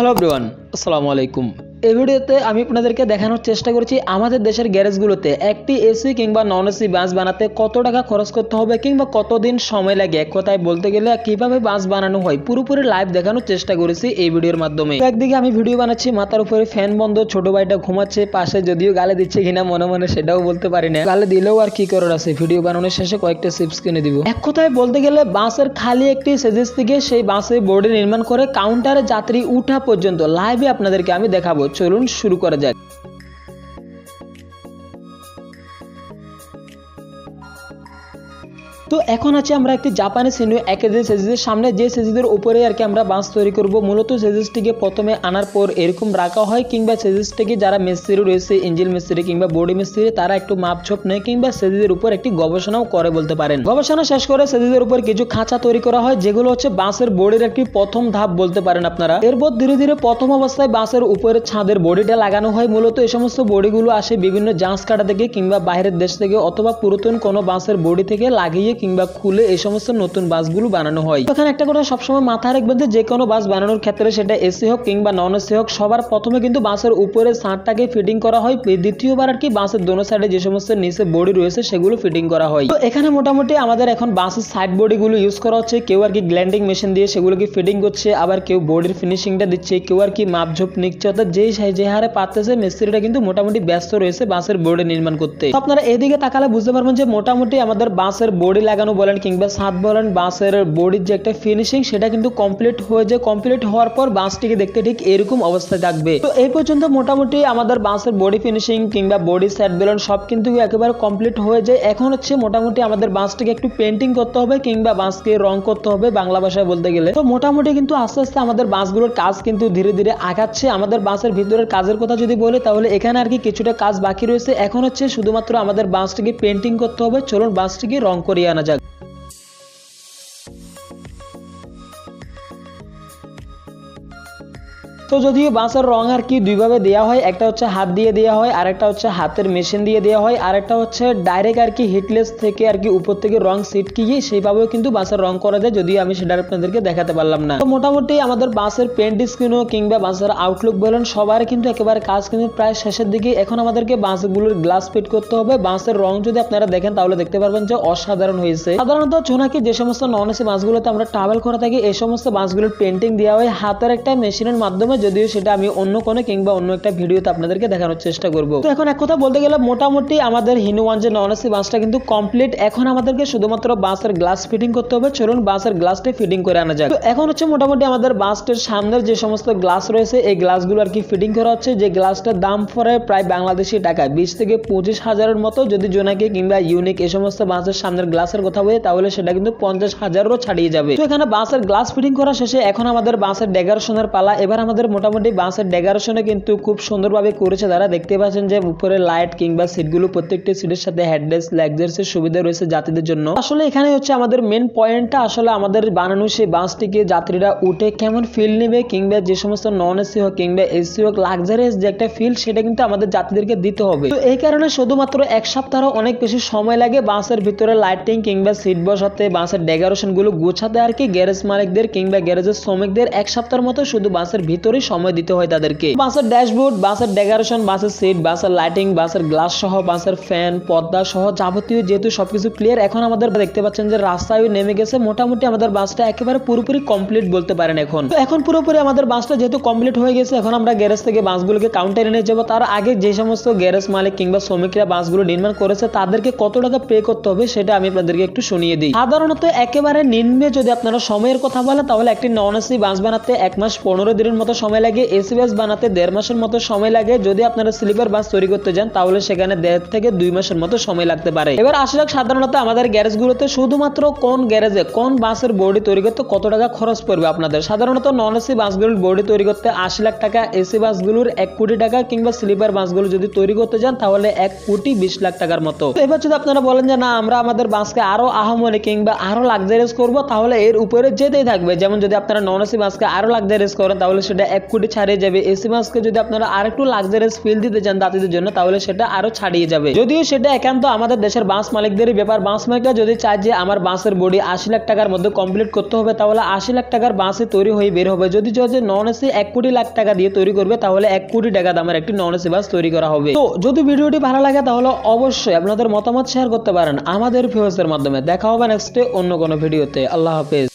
Hello ব্রিওয়ান আসসালামু আলাইকুম এই ভিডিওতে আমি আপনাদেরকে দেখানোর চেষ্টা করেছি আমাদের দেশের গ্যারেজগুলোতে একটি এসি কিংবা নন এসি বাস বানাতে কত টাকা খরচ করতে হবে কিংবা কতদিন সময় লাগে এক কথায় বলতে গেলে কীভাবে বাস বানানো হয় পুরোপুরি লাইভ দেখানোর চেষ্টা করেছি এই ভিডিওর মাধ্যমে। একদিকে আমি ভিডিও বানাচ্ছি, মাথার উপরে ফ্যান বন্ধ, ছোট ভাইটা ঘুমাচ্ছে, পাশে যদিও গালে দিচ্ছে কিনা মনে মনে সেটাও বলতে পারি না। গালে দিলেও আর কি করার আছে? ভিডিও বানানোর শেষে কয়েকটা সিপস কিনে দিব। এক কথায় বলতে গেলে বাসের খালি একটি সেজেস থেকে সেই বাসে বোর্ডে নির্মাণ করে কাউন্টারে যাত্রী উঠা পর্যন্ত লাইভে আপনাদেরকে আমি দেখাবো। চলুন শুরু করা যাক। তো এখন আছে আমরা একটি জাপানি সিনিও একেদের সেজিসের সামনে। যে সেজিসের উপরে আর কি আমরা বাঁশ তৈরি করব। মূলত সেজিসটিকে প্রথমে আনার পর এরকম রাখা হয়, কিংবা সেজিসটিকে যারা মিস্ত্রি রয়েছে, ইঞ্জিন মিস্ত্রি কিংবা বডি মিস্ত্রি, তারা একটু মাপঝোপ নেয়, কিংবা সেজিসের উপর একটি গবেষণাও করে বলতে পারেন। গবেষণা শেষ করে সেজিসের উপর কিছু খাঁচা তৈরি করা হয়, যেগুলো হচ্ছে বাঁশের বডির একটি প্রথম ধাপ বলতে পারেন আপনারা। এরপর ধীরে ধীরে প্রথম অবস্থায় বাঁশের উপরে ছাদের বডিটা লাগানো হয়। মূলত এই সমস্ত বডিগুলো আসে বিভিন্ন জাঁচ কাটা থেকে কিংবা বাইরের দেশ থেকে অথবা পুরাতন কোনো বাঁশের বডি থেকে লাগিয়ে কিংবা খুলে এই সমস্ত নতুন বাসগুলো বানানো হয়। এখানে একটা কথা সবসময় মাথায় রাখবেন যে যে কোনো বাস বানানোর ক্ষেত্রে সেটা এসি হোক কিংবা নন এসি হোক, সবার প্রথমে কিন্তু বাসের উপরে ছাদটাকে ফিটিং করা হয়। দ্বিতীয়বার আর কি বাসের দোনো সাইডে যে সমস্ত নিচে বডি রয়েছে সেগুলো ফিটিং করা হয়। তো এখানে মোটামুটি আমাদের এখন বাসের সাইড বডিগুলো ইউজ করা হচ্ছে। কেউ আর কি গ্ল্যান্ডিং মেশিন দিয়ে সেগুলোকে ফিটিং করছে, আবার কেউ বডির ফিনিশিংটা দিচ্ছে, কেউ আর কি মাপঝোপ নিচ্ছে। অর্থাৎ যেই যে হারে পারতেছে মিস্ত্রিটা কিন্তু মোটামুটি ব্যস্ত রয়েছে বাসের বডি নির্মাণ করতে। আপনারা এদিকে তাকালে বুঝতে পারবেন যে মোটামুটি আমাদের বাসের বডি লাগানো বলেন কিংবা সাত বলেন, বাঁশের বডির যে একটা ফিনিশিং সেটা কিন্তু কমপ্লিট হয়ে যায়। কমপ্লিট হওয়ার পর বাসটিকে দেখতে ঠিক এরকম অবস্থায় থাকবে। তো এই পর্যন্ত মোটামুটি আমাদের বাঁশের বডি ফিনিশিং কিংবা বডি সেট বলেন, সব কিন্তু একেবারে কমপ্লিট হয়ে যায়। এখন হচ্ছে মোটামুটি আমাদের বাঁশটিকে একটু পেন্টিং করতে হবে কিংবা বাঁশকে রং করতে হবে বাংলা ভাষায় বলতে গেলে। তো মোটামুটি কিন্তু আস্তে আস্তে আমাদের বাসগুলোর কাজ কিন্তু ধীরে ধীরে আগাচ্ছে। আমাদের বাসের ভিতরের কাজের কথা যদি বলি, তাহলে এখানে আর কি কিছুটা কাজ বাকি রয়েছে। এখন হচ্ছে শুধুমাত্র আমাদের বাঁশটিকে পেন্টিং করতে হবে। চলুন বাঁশটিকে রং করিয়ে আনা যাক তো যদিও বাঁশের রং আর কি দুইভাবে দেওয়া হয়, একটা হচ্ছে হাত দিয়ে দেওয়া হয় আর একটা হচ্ছে হাতের মেশিন দিয়ে দেওয়া হয় আর একটা হচ্ছে ডাইরেক্ট আর কি হিটলেস থেকে আর কি উপর থেকে রং ছিটকিয়ে সেইভাবেও কিন্তু বাঁশের রং করা যায়, যদিও আমি সেটা আপনাদেরকে দেখাতে পারলাম না। তো মোটামুটি আমাদের বাঁশের পেন্ট স্ক্রিনও কিংবা বাঁশের আউটলুক বলেন, সবার কিন্তু একেবারে কাজ কিন্তু প্রায় শেষের দিকে। এখন আমাদেরকে বাঁশগুলোর গ্লাস ফিট করতে হবে, বাঁশের রং যদি আপনারা দেখেন তাহলে দেখতে পারবেন যে অসাধারণ হয়েছে। সাধারণত চুনাকি যে সমস্ত নন এসি বাসগুলোতে আমরা ট্রাভেল করে থাকি, এই সমস্ত বাসগুলোর পেন্টিং দেওয়া হয়, হাতের একটা মেশিনের মাধ্যমে যদিও সেটা আমি অন্য কোনো কিংবা অন্য একটা ভিডিওতে আপনাদেরকে দেখানোর চেষ্টা করব। তো এখন এক কথা বলতে গেলে মোটামুটি আমাদের হিনুয়ান যে নন বাসটা কিন্তু কমপ্লিট এখন আমাদেরকে শুধুমাত্র বাসের গ্লাস ফিটিং করতে হবে। চলুন বাসের গ্লাসটা ফিটিং করে আনা যাক। তো এখন হচ্ছে মোটামুটি আমাদের বাসটির সামনের যে সমস্ত গ্লাস রয়েছে, এই গ্লাসগুলো আর কি ফিটিং করা হচ্ছে। যে গ্লাসটার দাম পড়ে প্রায় বাংলাদেশি টাকা বিশ থেকে পঁচিশ হাজারের মতো। যদি জোনাকি কিংবা ইউনিক এই সমস্ত বাসের সামনের গ্লাসের কথা বলি, তাহলে সেটা কিন্তু পঞ্চাশ হাজারও ছাড়িয়ে যাবে। তো এখানে বাসের গ্লাস ফিটিং করা শেষে এখন আমাদের বাসের ডেকোরেশনের পালা। এবার আমাদের মোটামুটি বাসের ডেকোরেশনে কিন্তু খুব সুন্দরভাবে করেছে। তারা দেখতে পাচ্ছেন যে উপরে লাইট কিংবা সিটগুলো প্রত্যেকটি সিটের সাথে হেডলেস লেগজার্সের সুবিধা রয়েছে যাত্রীদের জন্য। আসলে এখানে হচ্ছে আমাদের মেন পয়েন্টটা আসলে আমাদের বানানো সেই বাসটিকে যাত্রীরা উঠে কেমন ফিল নেবে কিংবা যে সমস্ত নন এসি হোক কিংবা এসি হোক লাক্সারিয়াস যে একটা ফিল সেটা কিন্তু আমাদের যাত্রীদেরকে দিতে হবে। তো এই কারণে শুধুমাত্র এক সপ্তাহ অনেক বেশি সময় লাগে বাসের ভিতরে লাইটিং কিংবা সিট বসাতে, বাসের ডেকোরেশনগুলো গোছাতে আর কি গ্যারেজ মালিকদের কিংবা গ্যারেজের শ্রমিকদের এক সপ্তাহের মতো শুধু বাসের ভিতরেই সময় দিতে হয় তাদেরকে। বাসের ড্যাশবোর্ড, বাসের ডেকোরেশন, বাসের সিট, বাসের লাইটিং, বাসের গ্লাস সহ, বাসের ফ্যান, পর্দা সহ যাবতীয় যেহেতু সবকিছু ক্লিয়ার এখন আমাদের দেখতে পাচ্ছেন যে রাস্তায় নেমে গেছে। মোটামুটি আমাদের বাসটা একেবারে পুরোপুরি কমপ্লিট বলতে পারেন এখন। তো এখন পুরোপুরি আমাদের বাসটা যেহেতু কমপ্লিট হয়ে গেছে, এখন আমরা গ্যারেজ থেকে বাসগুলোকে কাউন্টারে নিয়ে যাব। তার আগে যে সমস্ত গ্যারেজ মালিক কিংবা শ্রমিকরা বাসগুলো নির্মাণ করেছে, তাদেরকে কত টাকা পে করতে হবে সেটা আমি আপনাদেরকে একটু শুনিয়ে দিই। সাধারণত একেবারে নিম্নে যদি আপনারা সময়ের কথা বলেন, তাহলে একটি নন এসি বাস বানাতে এক মাস পনেরো দিনের মতো সময় লাগে এসি বাস বানাতে দেড় মাসের মতো সময় লাগে। যদি আপনারা স্লিপার বাস তৈরি করতে যান, তাহলে সেখানে দেড় থেকে দুই মাসের মতো সময় লাগতে পারে। এবার আসা যাক সাধারণত আমাদের গ্যারেজগুলোতে শুধুমাত্র কোন গ্যারেজে কোন বাসের বডি তৈরি করতে কত টাকা খরচ পড়বে আপনাদের? সাধারণত নন এসি বাসগুলোর বডি তৈরি করতে আশি লাখ টাকা, এসি বাসগুলোর এক কোটি টাকা কিংবা স্লিপার বাসগুলো যদি তৈরি করতে যান, তাহলে এক কোটি বিশ লাখ টাকার মতো। এবার যদি আপনারা বলেন যে, না, আমরা আমাদের বাসকে আরও আহমনে কিংবা আরও লাক্সারিয়াস করব, তাহলে এর উপরে যেতেই থাকবে। যেমন যদি আপনারা নন এসি বাসকে আরও লাক্সারিয়াস করেন, তাহলে সেটা এক কোটি ছাড়িয়ে যাবে। এসি মাস্কে যদি আপনারা আর একটু লাক্সারিয়াস ফিল দিতে চান দাঁতিদের জন্য, তাহলে সেটা আরও ছাড়িয়ে যাবে। যদিও সেটা একান্ত আমাদের দেশের বাস মালিকদেরই ব্যাপার। বাস মালিকরা যদি চায় যে আমার বাসের বডি আশি লাখ টাকার মধ্যে কমপ্লিট করতে হবে, তাহলে আশি লাখ টাকার বাসে তৈরি হয়ে বের হবে। যদি যে নন এসি এক কোটি লাখ টাকা দিয়ে তৈরি করবে, তাহলে এক কোটি টাকা দামের একটি নন এসি বাস তৈরি করা হবে। তো যদি ভিডিওটি ভালো লাগে, তাহলে অবশ্যই আপনাদের মতামত শেয়ার করতে পারেন আমাদের ভিউসের মাধ্যমে। দেখা হবে নেক্সটে অন্য কোনো ভিডিওতে আল্লাহ হাফেজ।